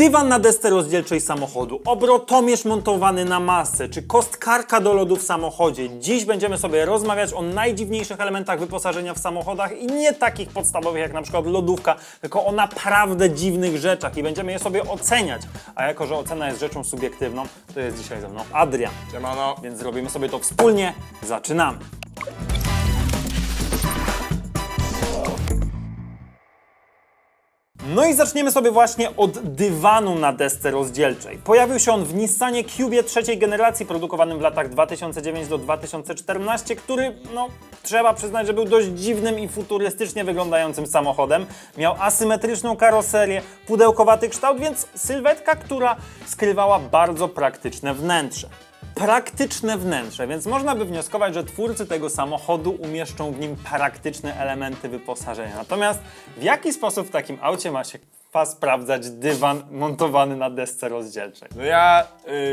Dywan na desce rozdzielczej samochodu, obrotomierz montowany na masę, czy kostkarka do lodu w samochodzie. Dziś będziemy sobie rozmawiać o najdziwniejszych elementach wyposażenia w samochodach i nie takich podstawowych jak na przykład lodówka, tylko o naprawdę dziwnych rzeczach i będziemy je sobie oceniać. A jako, że ocena jest rzeczą subiektywną, to jest dzisiaj ze mną Adrian. Siemano. Więc zrobimy sobie to wspólnie. Zaczynamy. No i zaczniemy sobie właśnie od dywanu na desce rozdzielczej. Pojawił się on w Nissanie Cubie trzeciej generacji, produkowanym w latach 2009 do 2014, który, no, trzeba przyznać, że był dość dziwnym i futurystycznie wyglądającym samochodem. Miał asymetryczną karoserię, pudełkowaty kształt, więc sylwetka, która skrywała bardzo praktyczne wnętrze praktyczne wnętrze, więc można by wnioskować, że twórcy tego samochodu umieszczą w nim praktyczne elementy wyposażenia. Natomiast w jaki sposób w takim aucie ma się kwa sprawdzać dywan montowany na desce rozdzielczej? No ja,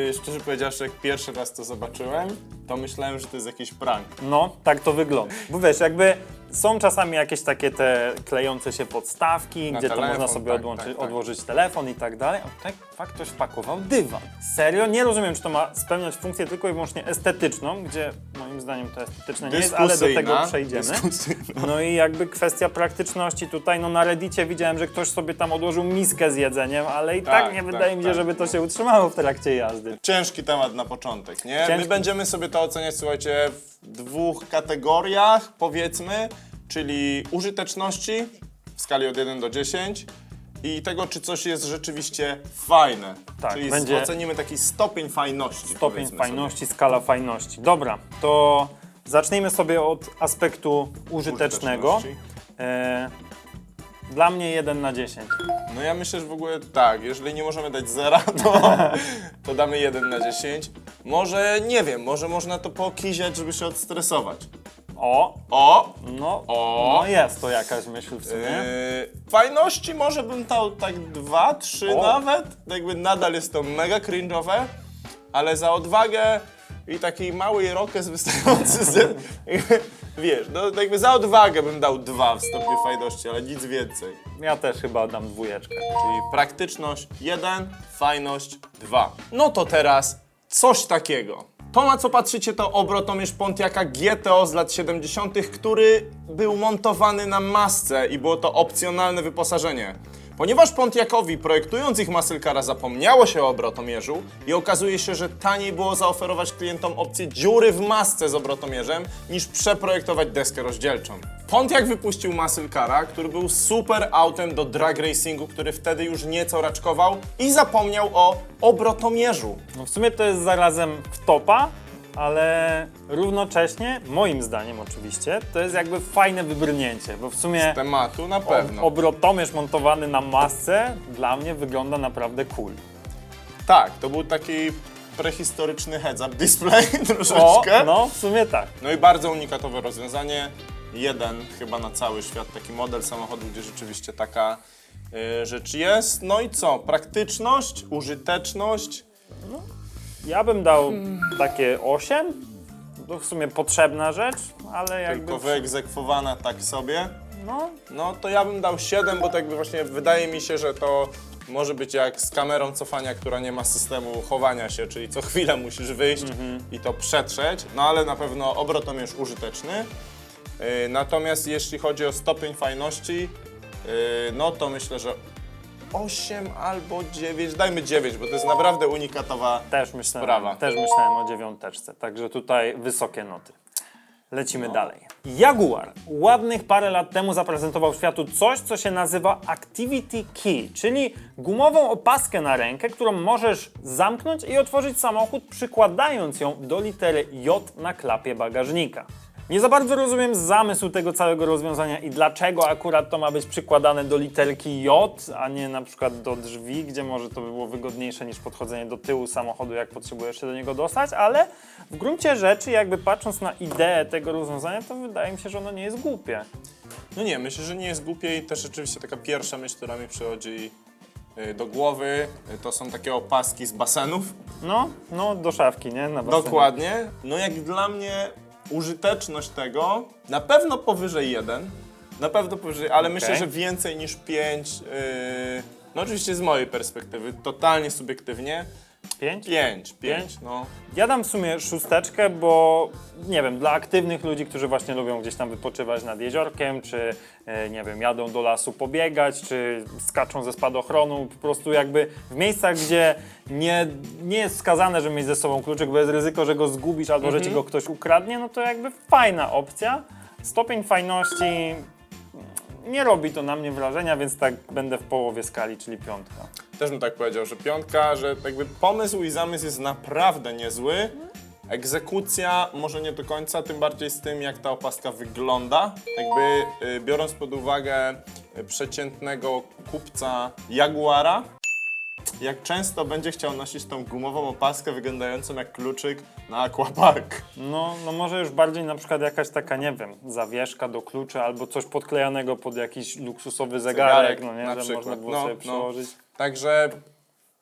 y, szczerze powiedziawszy, jak pierwszy raz to zobaczyłem, to myślałem, że to jest jakiś prank. No, tak to wygląda. Bo wiesz, jakby są czasami jakieś takie te klejące się podstawki, Na gdzie to telefon, można sobie tak, tak, tak. odłożyć telefon i tak dalej. A tutaj fakt ktoś wpakował dywan. Serio? Nie rozumiem, czy to ma spełniać funkcję tylko i wyłącznie estetyczną, gdzie moim zdaniem to estetyczne nie jest, ale do Dyskusyjna, tego przejdziemy. dyskusyjna. No i jakby kwestia praktyczności tutaj, no na Reddicie widziałem, że ktoś sobie tam odłożył miskę z jedzeniem, ale i tak, Tak, nie tak, wydaje mi się, tak. żeby to się utrzymało w trakcie jazdy. Ciężki temat na początek, nie? Ciężki. My będziemy sobie to oceniać, słuchajcie, w dwóch kategoriach, powiedzmy, czyli użyteczności w skali od 1 do 10 i tego, czy coś jest rzeczywiście fajne. Tak, czyli będzie- ocenimy taki stopień fajności. Stopień fajności, skala fajności. Dobra, to zacznijmy sobie od aspektu sobie. użytecznego. Użyteczności. E, dla mnie 1 na 10. No ja myślę, że w ogóle tak, jeżeli nie możemy dać zera, to, to damy 1 na 10. Może, nie wiem, może można to pokiziać, żeby się odstresować. O, O! no, O. no jest to jakaś myśl w sumie. Yy, fajności może bym dał tak 2, 3 O. nawet. Jakby nadal jest to mega cringe'owe, ale za odwagę i taki mały rokes wystający z... Wiesz, no jakby za odwagę bym dał 2 w stopniu fajności, ale nic więcej. Ja też chyba dam dwójeczkę. Czyli praktyczność 1, fajność 2. No to teraz coś takiego. To na co patrzycie to obrotomierz Pontiaca GTO z lat 70., który był montowany na masce i było to opcjonalne wyposażenie. Ponieważ Pontiacowi projektując ich muscle cara zapomniało się o obrotomierzu i okazuje się, że taniej było zaoferować klientom opcję dziury w masce z obrotomierzem niż przeprojektować deskę rozdzielczą. Pontiac wypuścił muscle cara, który był super autem do drag racingu, który wtedy już nieco raczkował i zapomniał o obrotomierzu. No w sumie to jest zarazem wtopa, ale równocześnie, moim zdaniem oczywiście, to jest jakby fajne wybrnięcie, bo w sumie Tematu na pewno. obrotomierz montowany na masce dla mnie wygląda naprawdę cool. Tak, to był taki prehistoryczny heads-up display O, troszeczkę. no w sumie tak. No i bardzo unikatowe rozwiązanie. Jeden chyba na cały świat taki model samochodu, gdzie rzeczywiście taka y, rzecz jest. No i co? Praktyczność, użyteczność. Ja bym dał takie 8. To w sumie potrzebna rzecz, ale jakby. Tylko wyegzekwowana tak sobie. No, No to ja bym dał 7, bo to jakby właśnie wydaje mi się, że to może być jak z kamerą cofania, która nie ma systemu chowania się, czyli co chwilę musisz wyjść i to przetrzeć, no ale na pewno obrotomierz użyteczny. Yy, natomiast jeśli chodzi o stopień fajności, yy, no to myślę, że 8 albo 9, dajmy 9, bo to jest naprawdę unikatowa też myślałem, sprawa. też myślałem o dziewiąteczce, także tutaj wysokie noty. Lecimy dalej. Jaguar ładnych parę lat temu zaprezentował światu coś, co się nazywa Activity Key, czyli gumową opaskę na rękę, którą możesz zamknąć i otworzyć samochód, przykładając ją do litery J na klapie bagażnika. Nie za bardzo rozumiem zamysł tego całego rozwiązania i dlaczego akurat to ma być przykładane do literki J, a nie na przykład do drzwi, gdzie może to by było wygodniejsze niż podchodzenie do tyłu samochodu, jak potrzebujesz się do niego dostać, ale w gruncie rzeczy, jakby patrząc na ideę tego rozwiązania, to wydaje mi się, że ono nie jest głupie. No nie, myślę, że nie jest głupie i też rzeczywiście taka pierwsza myśl, która mi przychodzi y, do głowy, y, to są takie opaski z basenów. No, no do szafki, nie? Dokładnie. No jak dla mnie użyteczność tego na pewno powyżej 1, na pewno powyżej, ale myślę, że więcej niż 5 No oczywiście z mojej perspektywy, totalnie subiektywnie, 5? 5, 5, no. Ja dam w sumie szósteczkę, bo nie wiem, dla aktywnych ludzi, którzy właśnie lubią gdzieś tam wypoczywać nad jeziorkiem, czy e, nie wiem, jadą do lasu pobiegać, czy skaczą ze spadochronu, po prostu jakby w miejscach, gdzie nie, nie jest wskazane, żeby mieć ze sobą kluczyk, bo jest ryzyko, że go zgubisz albo że ci go ktoś ukradnie, no to jakby fajna opcja. Stopień fajności nie robi to na mnie wrażenia, więc tak będę w połowie skali, czyli piątka. Też bym tak powiedział, że piątka, że jakby pomysł i zamysł jest naprawdę niezły. Egzekucja może nie do końca, tym bardziej z tym, jak ta opaska wygląda. Jakby y, biorąc pod uwagę y, przeciętnego kupca Jaguara, jak często będzie chciał nosić tą gumową opaskę wyglądającą jak kluczyk na aquapark. No, no może już bardziej na przykład jakaś taka, nie wiem, zawieszka do kluczy albo coś podklejanego pod jakiś luksusowy zegarek, Zegarek no nie, na że przykład. można było No, sobie no. przyłożyć. Także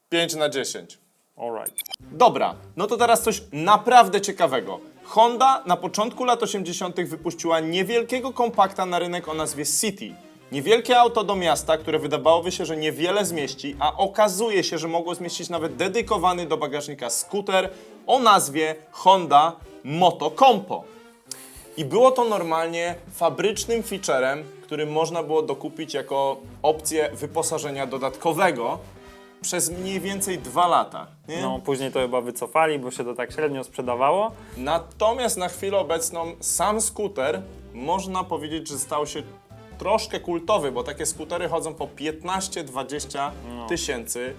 5 na 10. Alright. Dobra, no to teraz coś naprawdę ciekawego. Honda na początku lat 80. wypuściła niewielkiego kompakta na rynek o nazwie City. Niewielkie auto do miasta, które wydawałoby się, że niewiele zmieści, a okazuje się, że mogło zmieścić nawet dedykowany do bagażnika skuter o nazwie Honda Moto Compo. I było to normalnie fabrycznym featurem, który można było dokupić jako opcję wyposażenia dodatkowego przez mniej więcej dwa lata. Nie? No później to chyba wycofali, bo się to tak średnio sprzedawało. Natomiast na chwilę obecną sam skuter można powiedzieć, że stał się troszkę kultowy, bo takie skutery chodzą po 15-20 tysięcy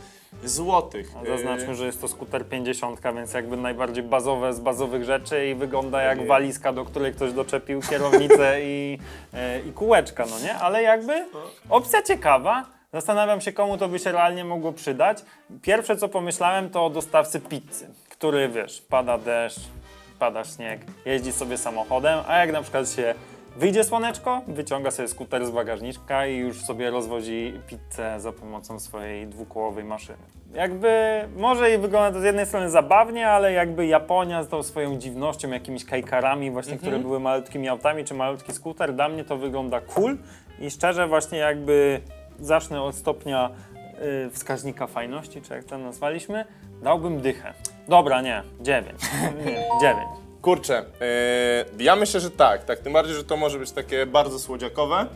złotych. A Zaznaczmy, że jest to skuter 50, więc jakby najbardziej bazowe z bazowych rzeczy i wygląda jak walizka, do której ktoś doczepił kierownicę i, e, i kółeczka, no nie? Ale jakby opcja ciekawa. Zastanawiam się, komu to by się realnie mogło przydać. Pierwsze, co pomyślałem, to o dostawcy pizzy, który, wiesz, pada deszcz, pada śnieg, jeździ sobie samochodem, a jak na przykład się wyjdzie słoneczko, wyciąga sobie skuter z bagażniczka i już sobie rozwozi pizzę za pomocą swojej dwukołowej maszyny. Jakby, może i wygląda to z jednej strony zabawnie, ale jakby Japonia z tą swoją dziwnością, jakimiś kajkarami właśnie, które były malutkimi autami, czy malutki skuter, dla mnie to wygląda cool i szczerze właśnie jakby zacznę od stopnia y, wskaźnika fajności, czy jak to nazwaliśmy, dałbym dychę. Dobra, nie, 9. Nie, 9. Kurczę, yy, ja myślę, że tak, tak. Tym bardziej, że to może być takie bardzo słodziakowe.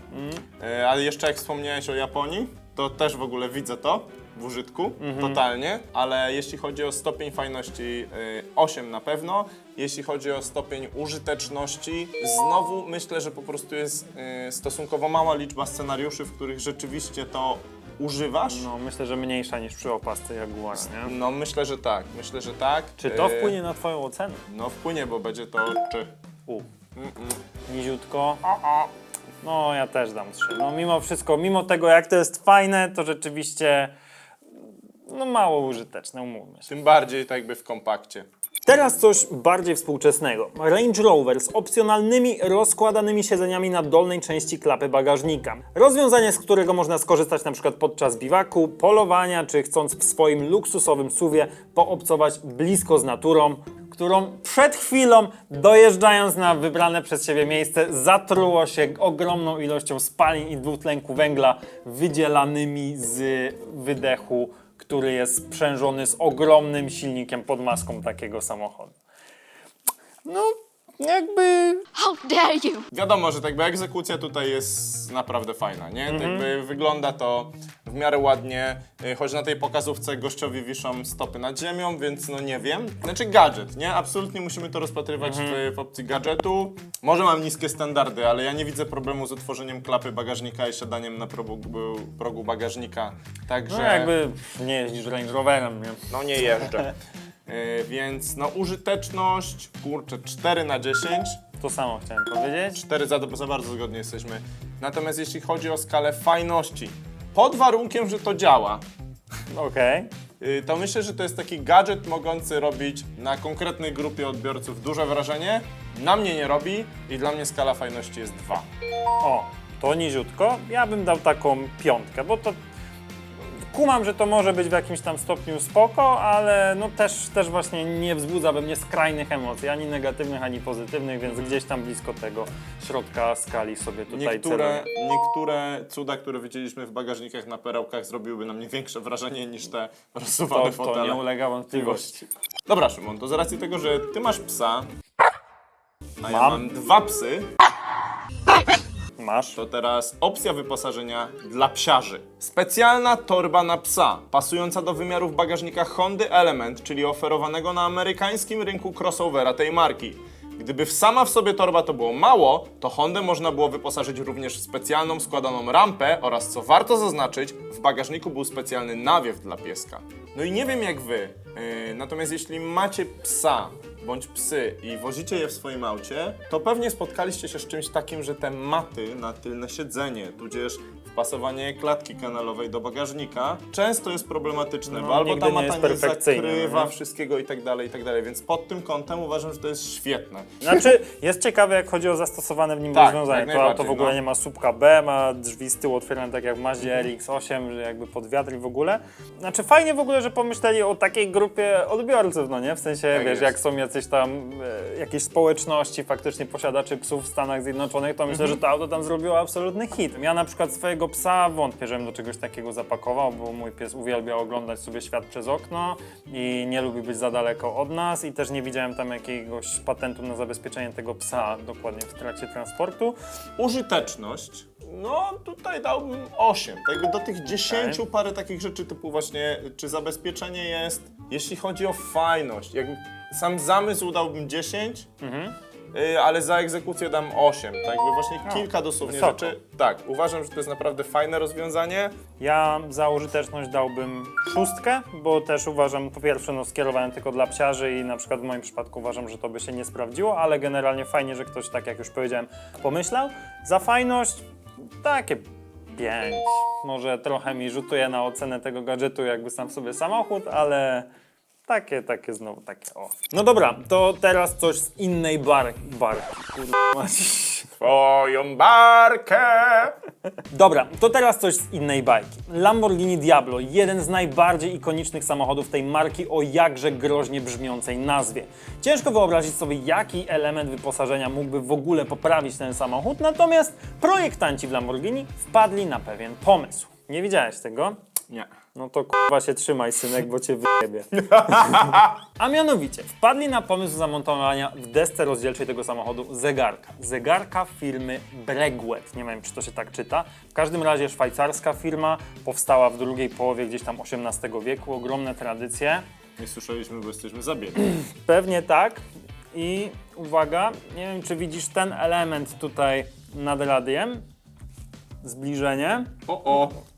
Yy, ale jeszcze jak wspomniałeś o Japonii, to też w ogóle widzę to w użytku, totalnie. Ale jeśli chodzi o stopień fajności, yy, 8 na pewno. Jeśli chodzi o stopień użyteczności, znowu myślę, że po prostu jest yy, stosunkowo mała liczba scenariuszy, w których rzeczywiście to używasz. No, myślę, że mniejsza niż przy opasce Jaguara, nie? No myślę, że tak, myślę, że tak. Czy to Yy, wpłynie na twoją ocenę? No wpłynie, bo będzie to czy. U. Niziutko. No, ja też dam 3. No, mimo wszystko, mimo tego, jak to jest fajne, to rzeczywiście no, mało użyteczne, umówmy się. Tym bardziej tak jakby w kompakcie. Teraz coś bardziej współczesnego. Range Rover z opcjonalnymi, rozkładanymi siedzeniami na dolnej części klapy bagażnika. Rozwiązanie, z którego można skorzystać przykład podczas biwaku, polowania, czy chcąc w swoim luksusowym suwie poobcować blisko z naturą, którą przed chwilą, dojeżdżając na wybrane przez siebie miejsce, zatruło się ogromną ilością spalin i dwutlenku węgla wydzielanymi z wydechu który jest sprzężony z ogromnym silnikiem pod maską takiego samochodu. No, jakby. How dare you! Wiadomo, że tak jakby egzekucja tutaj jest naprawdę fajna, nie? Tak jakby wygląda to w miarę ładnie, y, choć na tej pokazówce gościowi wiszą stopy nad ziemią, więc no nie wiem. Znaczy gadżet, nie? Absolutnie musimy to rozpatrywać w, w opcji gadżetu. Może mam niskie standardy, ale ja nie widzę problemu z otworzeniem klapy bagażnika i siadaniem na progu, progu bagażnika. Także... No, jakby nie jeździsz Range Roverem, nie? No nie jeżdżę. Y, więc no użyteczność, kurczę, 4 na 10. To samo chciałem powiedzieć. 4 za, za bardzo zgodnie jesteśmy. Natomiast jeśli chodzi o skalę fajności, pod warunkiem, że to działa, Okej. y, to myślę, że to jest taki gadżet mogący robić na konkretnej grupie odbiorców duże wrażenie. Na mnie nie robi i dla mnie skala fajności jest 2. O, to niziutko. Ja bym dał taką piątkę, bo to kumam, że to może być w jakimś tam stopniu spoko, ale no też, też właśnie nie wzbudza we mnie skrajnych emocji, ani negatywnych, ani pozytywnych, więc gdzieś tam blisko tego środka skali sobie tutaj Niektóre, celuję. niektóre cuda, które widzieliśmy w bagażnikach na perełkach zrobiłyby na mnie większe wrażenie niż te rozsuwane To, to fotele. nie ulega wątpliwości. Dobra Szymon, to z racji tego, że ty masz psa, a ja Mam. mam dwa psy, Masz? to teraz opcja wyposażenia dla psiarzy. Specjalna torba na psa, pasująca do wymiarów bagażnika Hondy Element, czyli oferowanego na amerykańskim rynku crossovera tej marki. Gdyby sama w sobie torba to było mało, to Hondę można było wyposażyć również w specjalną składaną rampę oraz, co warto zaznaczyć, w bagażniku był specjalny nawiew dla pieska. No i nie wiem jak wy, yy, natomiast jeśli macie psa bądź psy i wozicie je w swoim aucie, to pewnie spotkaliście się z czymś takim, że te maty na tylne siedzenie, tudzież wpasowanie klatki kanalowej do bagażnika często jest problematyczne, No, bo albo ta nie mata nie perfekcyjne, zakrywa no. wszystkiego i tak dalej, i tak dalej, więc pod tym kątem uważam, że to jest świetne. Znaczy, jest ciekawe, jak chodzi o zastosowane w nim Tak, rozwiązanie. To auto w ogóle no. nie ma słupka B, ma drzwi z tyłu otwierane tak jak w Mazdzie RX-8, że jakby pod wiatr i w ogóle. Znaczy, fajnie w ogóle, że pomyśleli o takiej grupie odbiorców, no nie? W sensie, Tak wiesz, jest. jak są jacyś tam e, jakieś społeczności faktycznie posiadaczy psów w Stanach Zjednoczonych, to myślę, że to auto tam zrobiło absolutny hit. Ja na przykład swojego psa wątpię, żebym do czegoś takiego zapakował, bo mój pies uwielbia oglądać sobie świat przez okno i nie lubi być za daleko od nas i też nie widziałem tam jakiegoś patentu na zabezpieczenie tego psa dokładnie w trakcie transportu. Użyteczność, no tutaj dałbym 8. Tak jakby do tych 10 parę takich rzeczy typu właśnie, czy zabezpieczenie jest, jeśli chodzi o fajność, jakby sam zamysł dałbym 10, y, ale za egzekucję dam 8. Tak jakby właśnie kilka dosłownie wysoko. rzeczy. Tak, uważam, że to jest naprawdę fajne rozwiązanie. Ja za użyteczność dałbym szóstkę, bo też uważam, po pierwsze, no skierowałem tylko dla psiarzy i na przykład w moim przypadku uważam, że to by się nie sprawdziło, ale generalnie fajnie, że ktoś, tak jak już powiedziałem, pomyślał. Za fajność takie pięć. Może trochę mi rzutuje na ocenę tego gadżetu, jakby sam w sobie samochód, ale takie, takie znowu takie o. No dobra, to teraz coś z innej bar barki. Kurwa. Twoją barkę! Dobra, to teraz coś z innej bajki. Lamborghini Diablo, jeden z najbardziej ikonicznych samochodów tej marki o jakże groźnie brzmiącej nazwie. Ciężko wyobrazić sobie, jaki element wyposażenia mógłby w ogóle poprawić ten samochód, natomiast projektanci w Lamborghini wpadli na pewien pomysł. Nie widziałeś tego? Nie. No to kurwa się trzymaj, synek, bo cię wyjebie. A mianowicie, wpadli na pomysł zamontowania w desce rozdzielczej tego samochodu zegarka. Zegarka firmy Bregwet. Nie wiem, czy to się tak czyta. W każdym razie szwajcarska firma, powstała w drugiej połowie gdzieś tam XVIII wieku, ogromne tradycje. Nie słyszeliśmy, bo jesteśmy zabiegli. Pewnie tak. I uwaga, nie wiem, czy widzisz ten element tutaj nad radiem. Zbliżenie. O, o.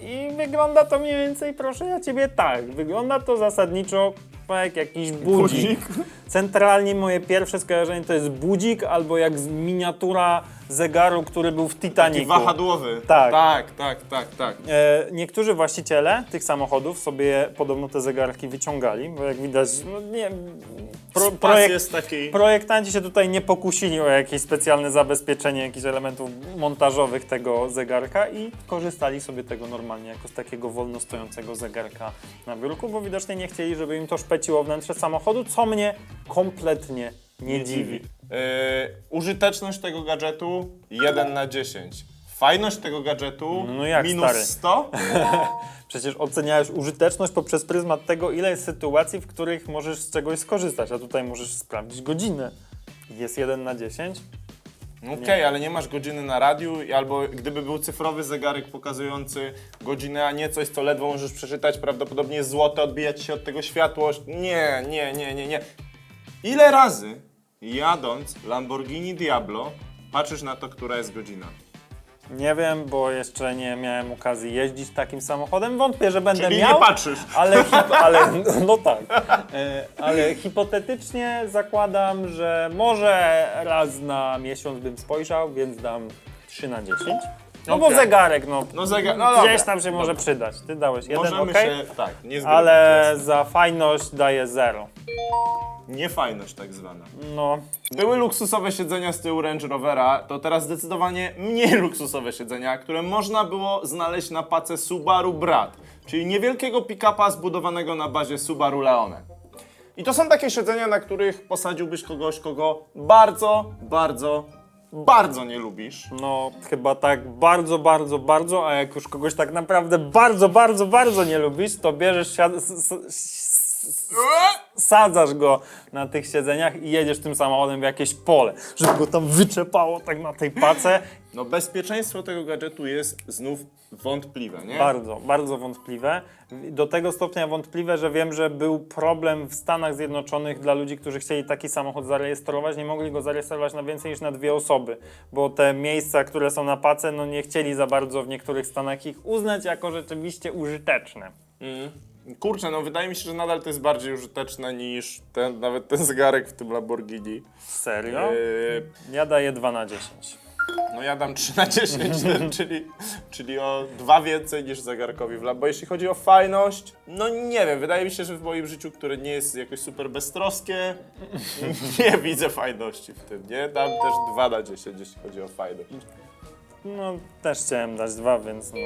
I wygląda to mniej więcej, proszę ja ciebie, tak. Wygląda to zasadniczo jak jakiś budzik. Centralnie moje pierwsze skojarzenie to jest budzik albo jak z miniatura zegaru, który był w Taki Titanicu. wahadłowy. Tak. Tak, tak, tak, tak. E, niektórzy właściciele tych samochodów sobie podobno te zegarki wyciągali, bo jak widać, no nie, pro, projekt, jest taki... projektanci się tutaj nie pokusili o jakieś specjalne zabezpieczenie jakichś elementów montażowych tego zegarka i korzystali sobie tego normalnie jako z takiego wolno stojącego zegarka na biurku, bo widocznie nie chcieli, żeby im to szpeciło wnętrze samochodu, co mnie kompletnie nie, dziwi. Yy, użyteczność tego gadżetu 1 na 10. Fajność tego gadżetu No jak, minus stary? 100. Przecież oceniałeś użyteczność poprzez pryzmat tego, ile jest sytuacji, w których możesz z czegoś skorzystać, a tutaj możesz sprawdzić godzinę. Jest 1 na 10. Okej, ale nie masz godziny na radiu, i albo gdyby był cyfrowy zegarek pokazujący godzinę, a nie coś, co ledwo możesz przeczytać, prawdopodobnie jest złote, odbijać się od tego światłość. Nie, nie, nie, nie, nie. Ile razy jadąc Lamborghini Diablo patrzysz na to, która jest godzina? Nie wiem, bo jeszcze nie miałem okazji jeździć takim samochodem. Wątpię, że będę Czyli miał. nie patrzysz. Ale, hip, ale no tak. E, Ale hipotetycznie zakładam, że może raz na miesiąc bym spojrzał, więc dam 3 na 10. No bo Okej. zegarek, no, No zegar- no dobra, gdzieś tam się może dobra. przydać. Ty dałeś jeden, Możemy okej? się, tak, nie zgadzać. Ale za fajność daję 0. Niefajność tak zwana. No, Były luksusowe siedzenia z tyłu Range Rovera, to teraz zdecydowanie mniej luksusowe siedzenia, które można było znaleźć na pace Subaru Brat. czyli niewielkiego pick-upa zbudowanego na bazie Subaru Leone. I to są takie siedzenia, na których posadziłbyś kogoś, kogo bardzo, bardzo, bardzo nie lubisz. No, chyba tak bardzo, bardzo, bardzo, a jak już kogoś tak naprawdę bardzo, bardzo, bardzo nie lubisz, to bierzesz, siad- s- s- s- sadzasz go na tych siedzeniach i jedziesz tym samochodem w jakieś pole, żeby go tam wyczepało tak na tej pace. No bezpieczeństwo tego gadżetu jest znów wątpliwe, nie? Bardzo, bardzo wątpliwe. Do tego stopnia wątpliwe, że wiem, że był problem w Stanach Zjednoczonych dla ludzi, którzy chcieli taki samochód zarejestrować, nie mogli go zarejestrować na więcej niż na dwie osoby, bo te miejsca, które są na pace, no nie chcieli za bardzo w niektórych stanach ich uznać jako rzeczywiście użyteczne. Kurczę, no wydaje mi się, że nadal to jest bardziej użyteczne niż ten, nawet ten zegarek w tym Lamborghini. Serio? Yy, Ja daję 2 na 10. no ja dam 3 na 10, czyli, czyli o dwa więcej niż zegarkowi w Lambo. Bo jeśli chodzi o fajność, no nie wiem, wydaje mi się, że w moim życiu, które nie jest jakoś super beztroskie, nie widzę fajności w tym, nie? Dam też 2 na 10, jeśli chodzi o fajność. No, też chciałem dać 2, więc no,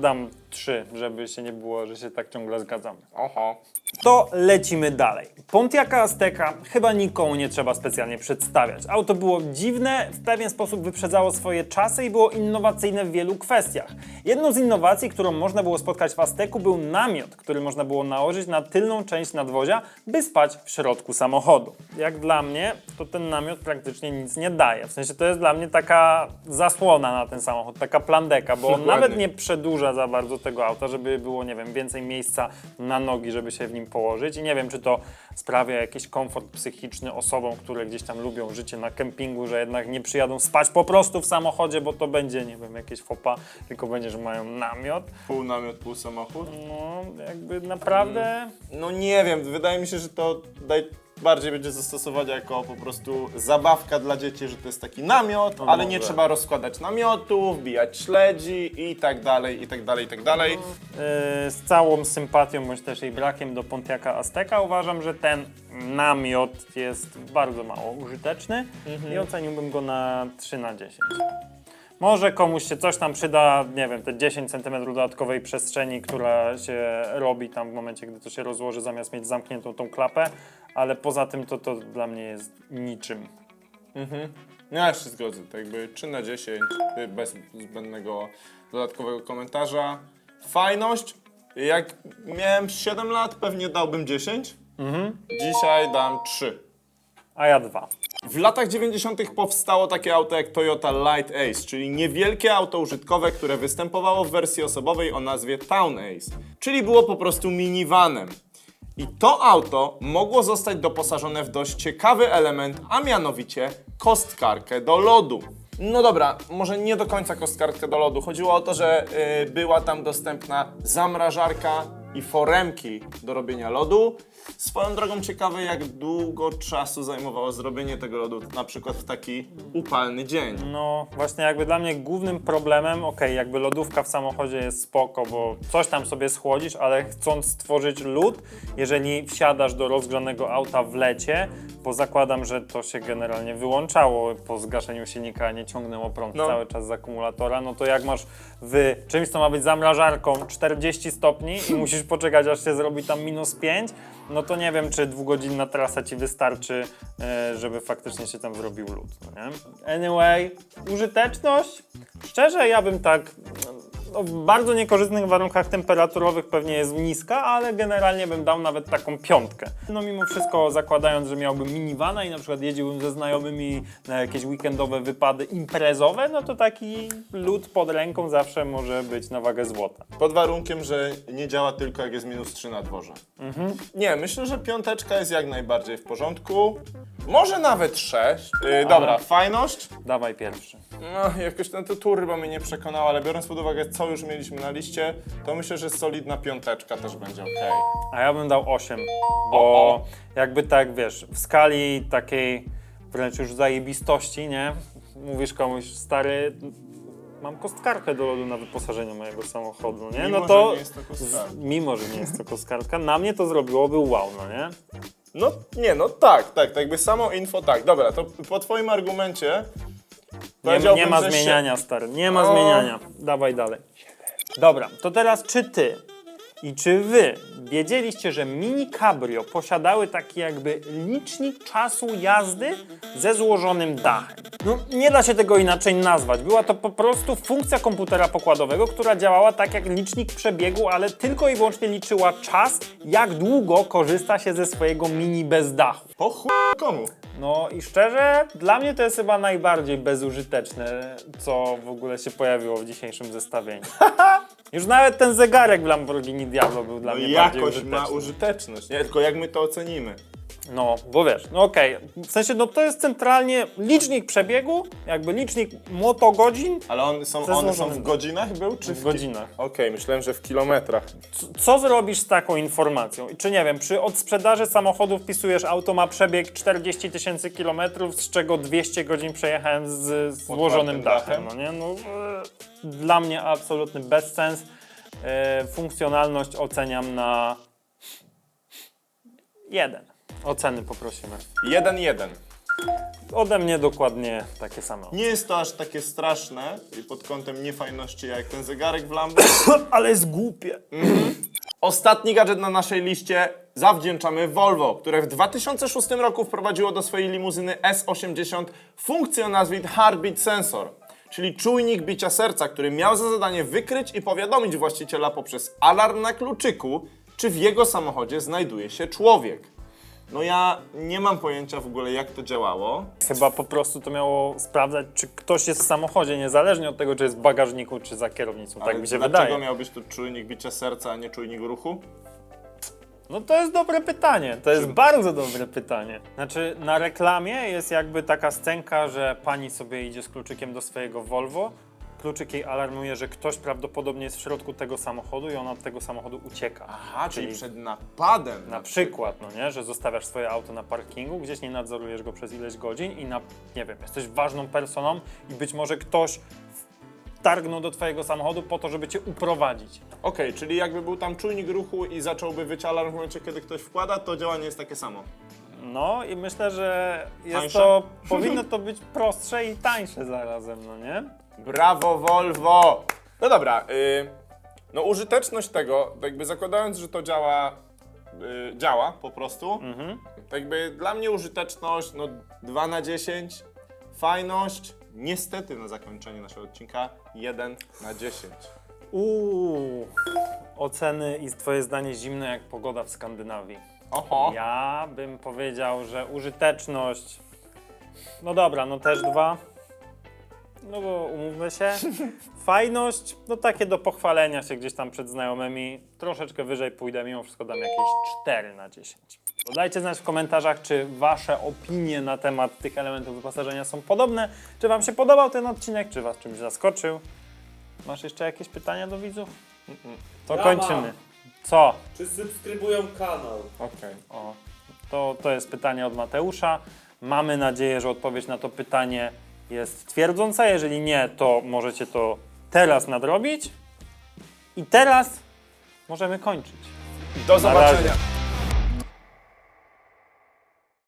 dam 3, żeby się nie było, że się tak ciągle zgadzamy. Oho. To lecimy dalej. Pontiaca Azteca chyba nikomu nie trzeba specjalnie przedstawiać. Auto było dziwne, w pewien sposób wyprzedzało swoje czasy i było innowacyjne w wielu kwestiach. Jedną z innowacji, którą można było spotkać w Azteku był namiot, który można było nałożyć na tylną część nadwozia, by spać w środku samochodu. Jak dla mnie, to ten namiot praktycznie nic nie daje. W sensie to jest dla mnie taka zasłona na ten samochód, taka plandeka, bo on nawet nie przedłuża za bardzo tego auta, żeby było, nie wiem, więcej miejsca na nogi, żeby się w nim położyć. I nie wiem, czy to sprawia jakiś komfort psychiczny osobom, które gdzieś tam lubią życie na kempingu, że jednak nie przyjadą spać po prostu w samochodzie, bo to będzie, nie wiem, jakieś fopa, tylko będzie, że mają namiot. Pół namiot, pół samochód. No, jakby naprawdę... No nie wiem, wydaje mi się, że to daj, bardziej będzie zastosowane jako po prostu zabawka dla dzieci, że to jest taki namiot, ale nie trzeba rozkładać namiotu, wbijać śledzi i tak dalej, i tak dalej, i tak dalej. Yy, z całą sympatią, bądź też jej brakiem do Pontiaca Azteca uważam, że ten namiot jest bardzo mało użyteczny i oceniłbym go na 3 na 10. Może komuś się coś tam przyda, nie wiem, te 10 cm dodatkowej przestrzeni, która się robi tam w momencie, gdy to się rozłoży, zamiast mieć zamkniętą tą klapę, ale poza tym to, to dla mnie jest niczym. No ja się zgodzę, tak jakby 3 na 10, y, bez zbędnego dodatkowego komentarza. Fajność, jak miałem 7 lat, pewnie dałbym 10. Dzisiaj dam 3. A ja dwa. W latach 90. powstało takie auto jak Toyota Light Ace, czyli niewielkie auto użytkowe, które występowało w wersji osobowej o nazwie Town Ace, czyli było po prostu minivanem. I to auto mogło zostać doposażone w dość ciekawy element, a mianowicie kostkarkę do lodu. No dobra, może nie do końca kostkarkę do lodu. Chodziło o to, że y, była tam dostępna zamrażarka i foremki do robienia lodu. Swoją drogą ciekawe, jak długo czasu zajmowało zrobienie tego lodu, na przykład w taki upalny dzień. No właśnie jakby dla mnie głównym problemem, okej, jakby lodówka w samochodzie jest spoko, bo coś tam sobie schłodzisz, ale chcąc stworzyć lód, jeżeli wsiadasz do rozgrzanego auta w lecie, bo zakładam, że to się generalnie wyłączało po zgaszeniu silnika, a nie ciągnęło prąd No. cały czas z akumulatora, no to jak masz w czymś, co ma być zamrażarką 40 stopni i musisz poczekać, aż się zrobi tam minus 5, no to nie wiem, czy dwugodzinna trasa ci wystarczy, e, żeby faktycznie się tam zrobił lód, no nie? Anyway, użyteczność? Szczerze, ja bym tak no, w bardzo niekorzystnych warunkach temperaturowych pewnie jest niska, ale generalnie bym dał nawet taką piątkę. No mimo wszystko zakładając, że miałbym minivana i na przykład jeździłbym ze znajomymi na jakieś weekendowe wypady imprezowe, no to taki lód pod ręką zawsze może być na wagę złota. Pod warunkiem, że nie działa tylko jak jest minus 3 na dworze. Nie, myślę, że piąteczka jest jak najbardziej w porządku. Może nawet 6. Yy, dobra, fajność. Dawaj pierwszy. No, jakoś na to tur chyba mnie nie przekonała, ale biorąc pod uwagę, co już mieliśmy na liście, to myślę, że solidna piąteczka też będzie ok. A ja bym dał 8, bo O, o. jakby tak, wiesz, w skali takiej wręcz już zajebistości, nie? Mówisz komuś, stary, mam kostkarkę do lodu na wyposażeniu mojego samochodu, nie? Mimo, no to, że nie jest to kostkarka. z, mimo, że nie jest to kostkarka, na mnie to zrobiłoby wow, no nie? No nie, no tak, tak, tak jakby samo info tak. Dobra, to po twoim argumencie Nie, nie ma że zmieniania, stary, nie ma zmieniania. Dawaj dalej. Dobra, to teraz czy ty I czy wy wiedzieliście, że mini cabrio posiadały taki jakby licznik czasu jazdy ze złożonym dachem? No, nie da się tego inaczej nazwać. Była to po prostu funkcja komputera pokładowego, która działała tak jak licznik przebiegu, ale tylko i wyłącznie liczyła czas, jak długo korzysta się ze swojego mini bez dachu. Po chuj komu? No i szczerze, dla mnie to jest chyba najbardziej bezużyteczne, co w ogóle się pojawiło w dzisiejszym zestawieniu. Już nawet ten zegarek w Lamborghini Diablo był dla No mnie bardziej jakoś użyteczny. ma użyteczność, nie? Tylko jak my to ocenimy? No, bo wiesz, no okej, w sensie no to jest centralnie licznik przebiegu, jakby licznik motogodzin Ale on, są, Ze one są złożonym. w godzinach był, czy w ki- godzinach. Okej, myślałem, że w kilometrach. C- Co zrobisz z taką informacją? I Czy nie wiem, przy odsprzedaży samochodu wpisujesz auto ma przebieg 40 tysięcy kilometrów, z czego 200 godzin przejechałem z, z złożonym otwartym dachem, no nie? No, e, dla mnie absolutny bezsens. E, funkcjonalność oceniam na jeden. Oceny poprosimy. 1-1. Ode mnie dokładnie takie same. Nie jest to aż takie straszne i pod kątem niefajności jak ten zegarek w Lambo. Ale jest głupie. Ostatni gadżet na naszej liście zawdzięczamy Volvo, które w 2006 roku wprowadziło do swojej limuzyny S80 funkcję o nazwie Heartbeat Sensor, czyli czujnik bicia serca, który miał za zadanie wykryć i powiadomić właściciela poprzez alarm na kluczyku, czy w jego samochodzie znajduje się człowiek. No ja nie mam pojęcia w ogóle jak to działało. Chyba po prostu to miało sprawdzać, czy ktoś jest w samochodzie, niezależnie od tego, czy jest w bagażniku, czy za kierownicą. tak Ale mi się dlaczego wydaje. miał być tu czujnik bicia serca, a nie czujnik ruchu? No to jest dobre pytanie. To jest bardzo dobre pytanie. Znaczy, na reklamie jest jakby taka scenka, że pani sobie idzie z kluczykiem do swojego Volvo. Kluczyk jej alarmuje, że ktoś prawdopodobnie jest w środku tego samochodu i ona od tego samochodu ucieka. Aha, czyli, przed napadem. Na przykład, no nie, że zostawiasz swoje auto na parkingu, gdzieś nie nadzorujesz go przez ileś godzin i na, nie wiem, jesteś ważną personą i być może ktoś targnął do twojego samochodu po to, żeby cię uprowadzić. Okej, czyli jakby był tam czujnik ruchu i zacząłby wyć alarm w momencie, kiedy ktoś wkłada, to działanie jest takie samo. No i myślę, że jest Tańsze? to, powinno to być prostsze i tańsze zarazem, no nie? Brawo Volvo! No dobra, y, no użyteczność tego, jakby zakładając, że to działa, y, działa po prostu, to jakby dla mnie użyteczność, no 2 na 10, fajność, niestety na zakończenie naszego odcinka 1 na 10. Uuu, oceny i twoje zdanie zimne jak pogoda w Skandynawii. Oho, Ja bym powiedział, że użyteczność. No dobra, no też dwa. No bo umówmy się. Fajność, no takie do pochwalenia się gdzieś tam przed znajomymi. Troszeczkę wyżej pójdę, mimo wszystko dam jakieś 4 na 10. Dajcie znać w komentarzach, czy wasze opinie na temat tych elementów wyposażenia są podobne. Czy wam się podobał ten odcinek, czy was czymś zaskoczył. Masz jeszcze jakieś pytania do widzów? To Ja kończymy. mam. Co? Czy subskrybują kanał? okej. O, to, to jest pytanie od Mateusza. Mamy nadzieję, że odpowiedź na to pytanie jest twierdząca. Jeżeli nie, to możecie to teraz nadrobić. I teraz możemy kończyć. Do Na razie. zobaczenia.